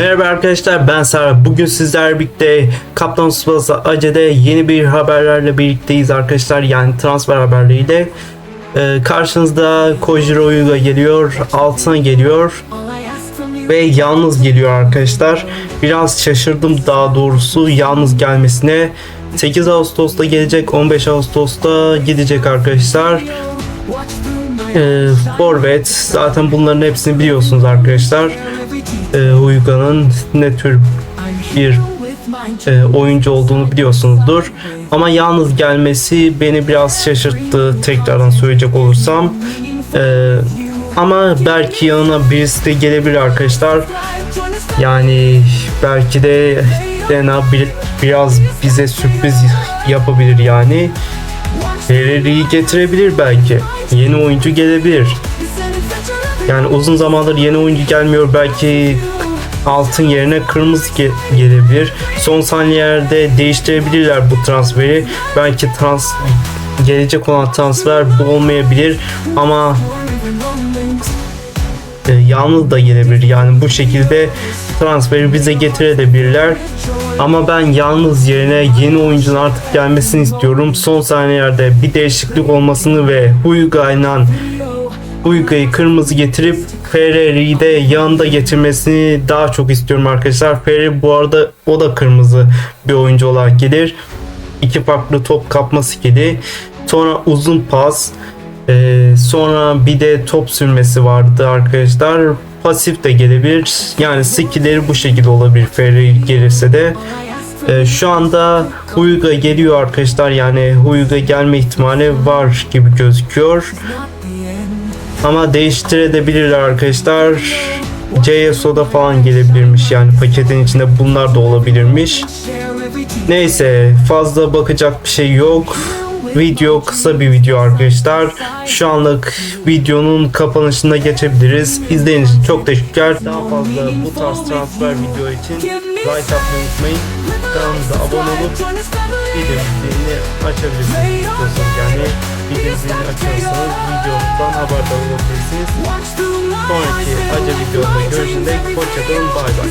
Merhaba arkadaşlar ben Serhat. Bugün sizlerle birlikte Kaptan Tsubasa Ace'de yeni bir haberlerle birlikteyiz arkadaşlar. Yani transfer haberleriyle. Ee, karşınızda Kojiro Yuga geliyor, Altına geliyor ve yalnız geliyor arkadaşlar. Biraz şaşırdım daha doğrusu yalnız gelmesine. 8 Ağustos'ta gelecek, 15 Ağustos'ta gidecek arkadaşlar. Ee, Forvet zaten bunların hepsini biliyorsunuz arkadaşlar. Ee, Huyga'nın ne tür bir e, oyuncu olduğunu biliyorsunuzdur. Ama yalnız gelmesi beni biraz şaşırttı tekrardan söyleyecek olursam. Ee, ama belki yanına birisi de gelebilir arkadaşlar. Yani belki de Dena bir, biraz bize sürpriz yapabilir yani. Ferrari'yi getirebilir belki. Yeni oyuncu gelebilir. Yani uzun zamandır yeni oyuncu gelmiyor. Belki altın yerine kırmızı ge- gelebilir. Son saniyelerde değiştirebilirler bu transferi. Belki trans gelecek olan transfer bu olmayabilir ama e, yalnız da gelebilir. Yani bu şekilde transferi bize getirebilirler. Ama ben yalnız yerine yeni oyuncunun artık gelmesini istiyorum. Son saniyelerde bir değişiklik olmasını ve Huyga'yla Huyga'yı kırmızı getirip Ferrari'yi de yanında getirmesini daha çok istiyorum arkadaşlar. Ferrari bu arada o da kırmızı bir oyuncu olarak gelir. İki farklı top kapma skili. Sonra uzun pas. Ee, sonra bir de top sürmesi vardı arkadaşlar. Pasif de gelebilir. Yani skillleri bu şekilde olabilir Ferrari gelirse de. Ee, şu anda Huyga geliyor arkadaşlar. Yani Huyga gelme ihtimali var gibi gözüküyor. Ama değiştirebilirler arkadaşlar. JSO'da falan gelebilirmiş yani paketin içinde bunlar da olabilirmiş. Neyse fazla bakacak bir şey yok. Video kısa bir video arkadaşlar. Şu anlık videonun kapanışına geçebiliriz. İzlediğiniz için çok teşekkürler. Daha fazla bu tarz transfer video için like atmayı unutmayın. Kanalımıza abone olup bildirim zilini açabilirsiniz. istiyorsanız bir de zil açarsanız videomdan haberdar. Sonraki acı videoda görüşene dek hoşçakalın bay bay.